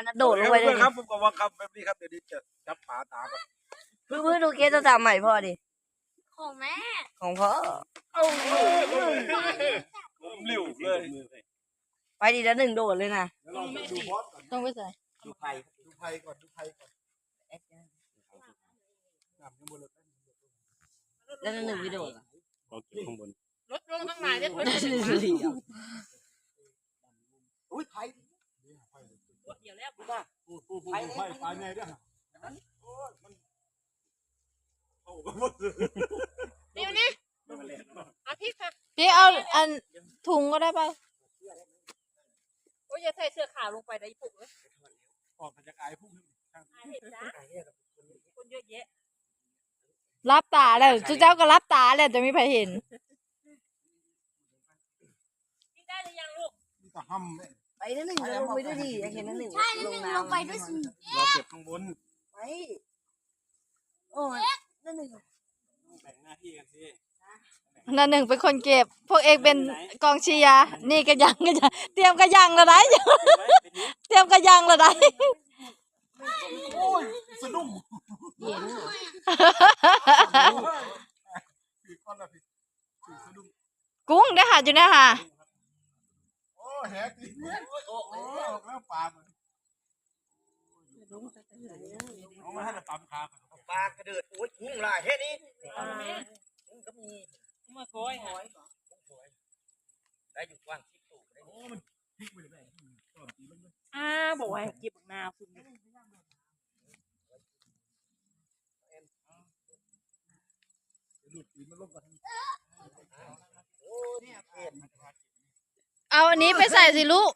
อันนั้นโดดลงไปเลยครับผมก็ว่าครับแบบนี้ครับเดี๋ยวนี้จะจับปลาตาครับเพื่อเพื่อดูเคสตัวตามใหม่พ่อดิ ของแม่ ของพ่อผมเร็วเลย ไปดีแล้วหนึ่งโดดเลยนะแล้วเราดูบอสก่อนต้องไปใส่ดูไพ่ดูไพ่ก่อนดูไพ่ก่อนน้ำยังบนรถแล้วหนึ่งวิดีโอล่ะโอเคข้างบนรถลงข้างในได้เพิ่นเหลี่ยมอุ้ยไพ่เดี๋ยวแล้วปูปูปูไพ่ไพ่ไพ่ไงด้วยโอ้ยมันเข้ากันหมดเลยนี่มานี่เอาพริกค่ะพี่เอาอันถุงก็ได้ป่ะโอ้ยอย่าใส่เสื้อขาวลงไปได้อีปุ๊กเลยออกมาจากไอ้พุ่งอายเห็นจ้าคนเยอะแยะรับตาแล้วจุเจ้าก็รับตาแล้วจะไม่ใครเห็นกินได้หรือยังลูกนี่ก็ห้ำเลย ไปนั่นหนึ่งลงไปด้วยดิอยากเห็นนั่นหนึ่งใช่นั่นหนึ่งลงไปด้วยสิเราเก็บข้างบนไปโอ้ยนั่นหนึ่งแบ่งหน้าที่กันสินั่นหนึ่งเป็นคนเก็บ พวกเอกเป็นกองเชียร์นี่กระยังกระยังเตรียมกระยังละได้เตรียมกระยังละได้โอ้ยสนุกเห็นผิดก้อนละผิดผิดสนุกกุ้งได้หาอยู่นะฮะโอ้ แหกตีโอ้ยโอ้โอ้ออกแล้วปลามันเอามาให้เราปั๊มขาปลากระเดิดโอ้ยกุ้งลายเฮ็ดนี่กุ้งก็มีมาโกยค่ะได้อยู่กว้างที่ตู่ได้โอ้มันพลิกไปเลยตอนตีมันอ้าบอกว่าเก็บนาคุณหลุดตีมันลงกันโอ้เนี่ยเอ็นมัน เอาอันนี้ไปใส่สิลูก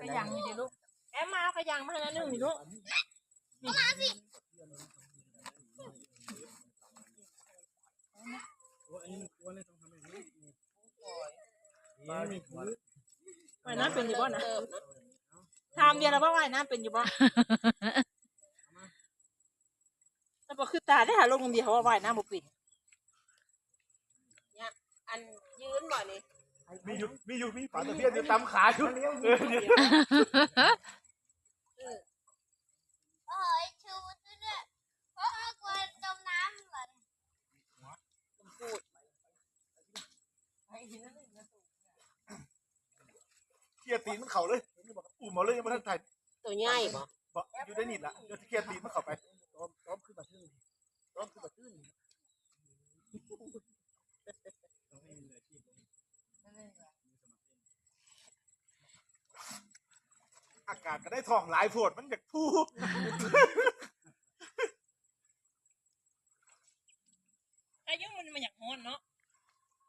ขยังนี่ดิลูกแอมมาเอาขยังมาให้แล้วหนึ่งนี่ลูกอันนี้ตัวนี้ต้องทำแบบนี้ว่ายน้ำเป็นอยู่บ่นะถามเดียวแล้วว่าว่ายน้ำเป็นอยู่บ่แล้วบอกคือตาได้หาลงเดียวว่าว่ายน้ำบ่เป็นเนี่ยอันยืนบ่นี่ มีอยู่มีอยู่มีปลาตะเพียนอยู่ตำขาอยู่เออเนี่ยเอ้ยชูด้วยเพราะว่ากลัวจมน้ำเหรอเกียร์ตีนมันเข่าเลย อุ้มเอาเลยยังไม่ทันถ่ายตัวใหญ่บ่บอกอยู่ได้นิดละเดี๋ยวเกียร์ตีนมันเข้าไปต้อมต้อมขึ้นมาตื้นต้อมขึ้นมาตื้นอา กาศก็ได้ทองหลายโพดมันอยากพูดอายุมันมันอยากฮ้อนเนาะ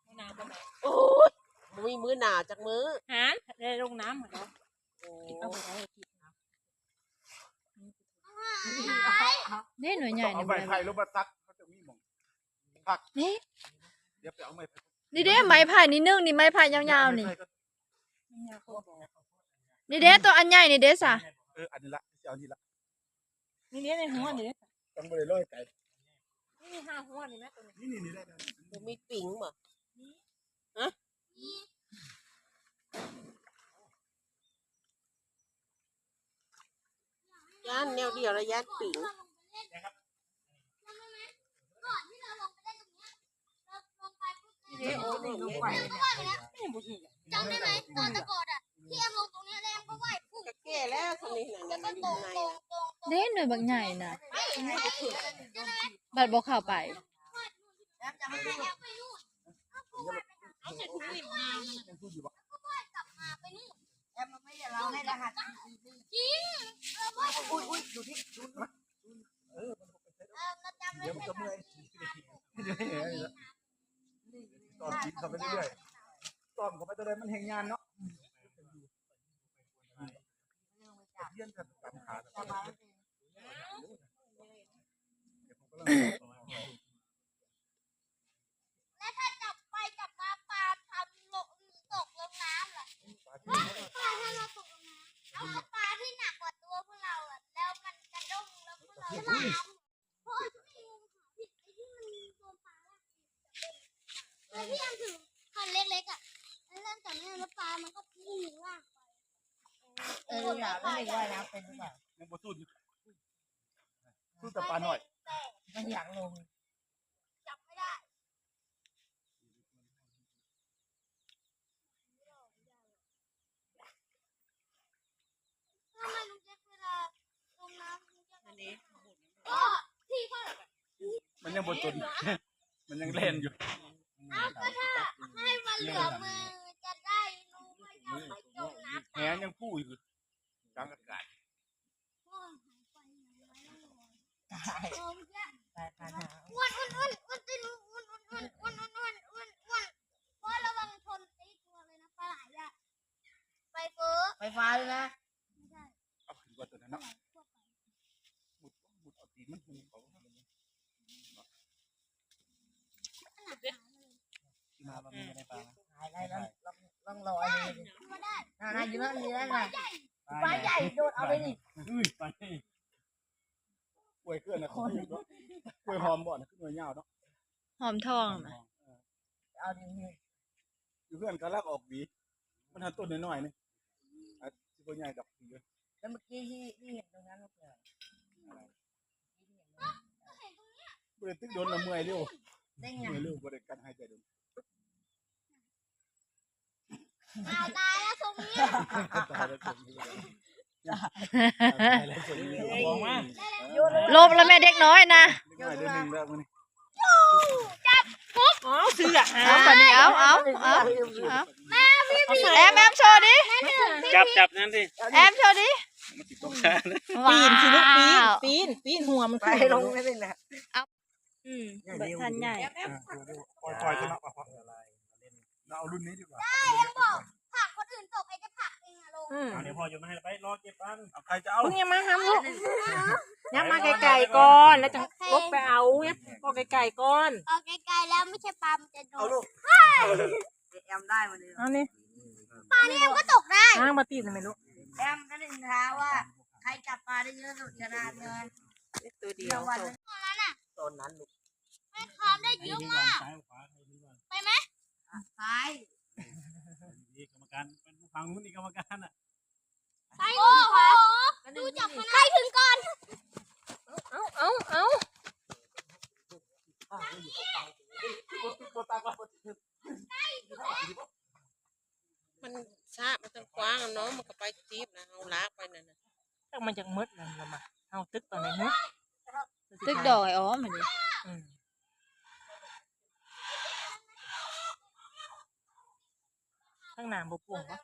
มะนาวบ่ไหนโอ้ยมือมือหนาจากมือหานได้ลงน้ำเหรอเนาะโอ้เอาไปได้กินน้นี่หน่วยใหญ่เอานี่ใบไผ่ลงมาซักเขาจะมีหมองผักนี่เดี๋ยวไปเอาไม้ไผ่นี่เด้ไม้ไผ่นี่นึ่งนี่ไม้ไผ่ยาวๆนี่ นี่เด้ตัวอันใหญ่นี่เด้สะเอออันนี้ละจะเอานี่ละำนี่เนี่ยในหัวนี่เนี่ยต้องไปเลยร้อยไก่นี่ห้าหัวนี่แม่ตัวนี้นี่นี่นี่ได้ได้บ่มีปิงบ่ย่านแนวเดียวแล้วย่านปิงก่อนที่เราลงไปเล่นตรงเนี้ยเราลงไปปุ๊บนี่โอ้ยลงไปเนี่ยไม่บุญจำได้ไหมตอนตะโกดอะ ที่แอมลงตรงเนี้ยแล้วแอมก็ว่ายพุ่งก็แก่แล้วทำนี่น่ะแล้วมัก็นอตรยู่งในตรงน่ะตรงตรงเด้หน่วยบักใหญ่น่ะไม่ไม่ไม่ถึงบัดบ่เข้าไปแอมจะไม่ให้แอมไปนู่นเอาเสร็จทุกลิ่มมายังพูดอยู่ว่ากลับมาไปนู่นแอมมันไม่ได้เราให้รหัสจริงเออว่าอุ้ยอุ้ยดูที่ดูนะเออเราจำได้เดี๋ยวมันก็เมื่อยเดี๋ยวให้เห็นนี่ละตอนกินเข้าไปเรื่อยๆตอนเข้าไปตอนใดมันแหงงานเนาะ เยี่ยนกันตามขาแล้วและถ้าจับไปจับมาปลาทำลงตกลงน้ำเหรอปลาถ้าเราตกลงน้ำเอาปลาที่หนักกว่าตัวพวกเราอะแล้วมันกระด้งแล้วพวกเราจะเพราะที่งูขาผิดไอ้ที่มันโดนปลาแล้วแล้วที่ยังถือคันเล็กๆอะแล้วเริ่มจากนี้แล้วปลามันก็พุ่งล่างไป เอออยาก ไม่ได้ว่ายน้ำเป็นหรือเปล่ายังบ่สู้อยู่สู้แต่ปลาหน่อยไม่อยากลงจับไม่ได้ทำไมลุงแจ็คเวลาลงน้ำลุงแจ็คก็ที่เขามันยังบ่จนมันยังเล่นอยู่เอาก็ถ้าให้มันเหลือมือจะได้รู้ว่าจะไม่จมน้ำแหยังพู่อยู่ กลางอากาศโอ้ยหายไปไหนแล้วตายโอ้ยแย่ตายปัญหาอ้วนอ้วนอ้วนอ้วนตินอ้วนอ้วนอ้วนอ้วนอ้วนอ้วนอ้วนเพราะระวังชนไอ้ตัวเลยนะปลาไหลอะไปเฟ้อไฟฟ้าด้วยนะไม่ใช่เอาขึ้นกว่าตัวนั้นปลาเนาะไหลทั่วไปมุดมุดเอาตีนมันหูเขามาบางทีในปลาตายได้แล้วลองลองลอยเลยดิก็ได้น่าน่าอยู่นั่นอยู่นั่นน่ะใหญ่ปลาใหญ่ โดดเอาไปดิอุ้ยไปกล้วยเคลื่อนนะคนอยู่เนาะกล้วยหอมบ่นะขึ้นมายาวเนาะหอมทองนะเอาดิอยู่เพื่อนก็ลักออกหวีมันทันต้นน้อยๆนี่อะสิบ่ใหญ่ดอกดีเลยแล้วเมื่อกี้ที่ที่เห็นตรงนั้นก็คือบ่ได้ตึกโดนละเมื่อยเร็วได้ไงเมื่อยเร็วบ่ได้กันหายใจโดนเอาตายแล้วทรงนี้ตายแล้วจมอ ยู่เลยตายแล้วจมอยู่เลยมองมาลบแล้วแม่เด็กน้อยนะเด็กน้อยเดือนหนึงแล้วมื้อนี้อ๋อเสื้อเอาปะนี้เอาเอาเอาเอาแอมแอมโชว์ดิจับจับนั่นสิแอมโชว์ดิมันติดตรงช้านะปีนสิลูกปีนว้าวปีนปีนหัวมันไปขึ้นลงไม่ได้นะอืมแบบทันใหญ่อะปล่อยปล่อยจะเนาะเอาเราเอารุ่นนี้ดีกว่า ผักคนอื่นตกไอ้จะผักเองอะลงอืมเอาเดี๋ยวพ่อจะมาให้ไปรอเก็บปันเอาใครจะเอามึงอย่ามาห้ามลูกอย่ามาไกลๆก่อนแล้วจะลบไปเอาเนี่ยก็ไกลๆก่อนออกไกลๆแล้วไม่ใช่ปลามันจะโดเอานลูกแอมได้มาเลยเอานี่ปลาเนี่ยมันก็ตกได้อ้างมาตีนทำไมลูกแอมก็ได้ท้าว่า ใครจับปลาได้เยอะสุดชนะเงินตัวเดียเดียวววันตอนนั้นอะตอนนั้นลูกให้คามได้เยอะมาก ซ้ายขวาใครดีกว่าไปไหมซ้ายดีกรรมการเป็นผู้ฟังมุ้นี่กรรมการอะ ไปโอ้โหดูจับใครถึงก่อน เอาเอาเอามันชามันต้องกว้างอะเนาะ มันก็ไปจีบนะเอาลากไปนั่นน่ะตั้งมันจากมืดนั่นละมาเอาตึกตอนไหนเนาะตึกดอกไอ้อ๋อมาดิอืมข้างหน้าบุปุ่งวะ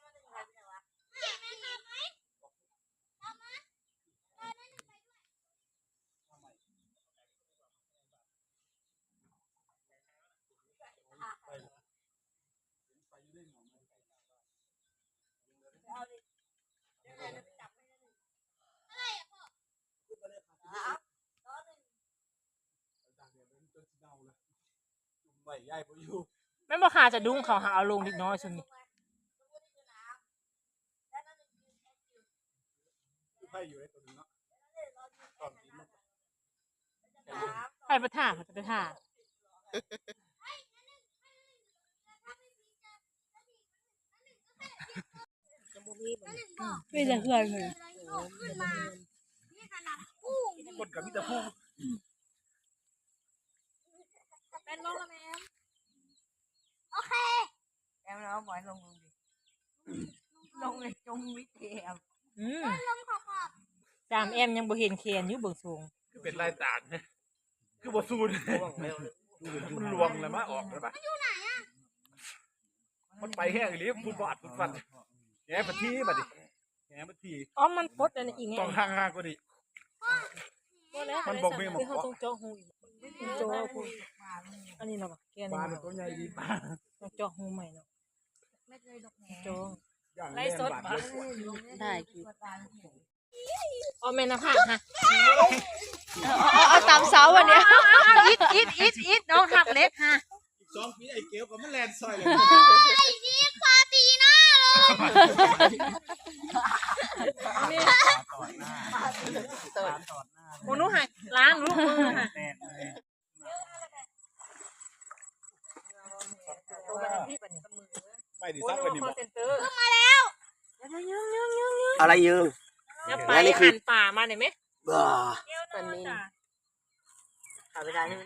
ใบใหญ่บ่อยู่แม่นบ่ขาจะดุ้งเขาหาเอาลงนิดน้อยสุดนี่ใบอยู่ในตัวนึงเนาะตอนนี้มันใครไปท่าเขาจะไปท่าจะบ่มีบ่ไม่จะเพื่อนเลย ขึ้นมา นี่ขนาดกุ้งคนกับมิตรภูมิเป็น ลงแล้วแม่โอเค แอมแล้วบอยลงลงดิ ลงเลยจมวิทยาอืมลงขอบขอบจามแอมยังบ่เห็นแคนอยู่เบิ่งสูงคือเป็นลายต่างนะคือบ่สู้นะมันรวมเลยมาออกเลยปะมันไปแห้งอีหลีฟุตบาทฟุตฟันแหมปะทีบัดดิแหมปะทีอ๋อมันปลดอันนี้อีกไงต้องห่างๆกว่านี้มันบอกไม่เหมาะเขาต้องเจาะหูอีก เจาะหูอันนี้เนาะแกปนี่ลาเนาะตัวใหญ่ดีปลาต้องเจาะหูใหม่เนาะไม่เคยดอกแหเจาะอย่างไล่แรงสดบาดปะเลยได้กี่อ๋อแม่นภาคฮะเอาเอาเอาตามเสาวันเนี้ยอิดอิดอิดอิดน้องหักเล็กฮะสองปีไอ้เกลียวกับมันแลนซอยเลยไอ้นี่ปลาตีหน้าเลยโอ้หนู หักล้างลูกมือฮะแมันพี่ปันนี่ไม่ดีโอ้ซักไปดีบอกอร์มาแล้วยังยังยังยังอะไรยืม แล้วไปแล้วนี่คือ หันป่ามาหน่อยไหมบ้า ตอนนิลขับไปทางนี้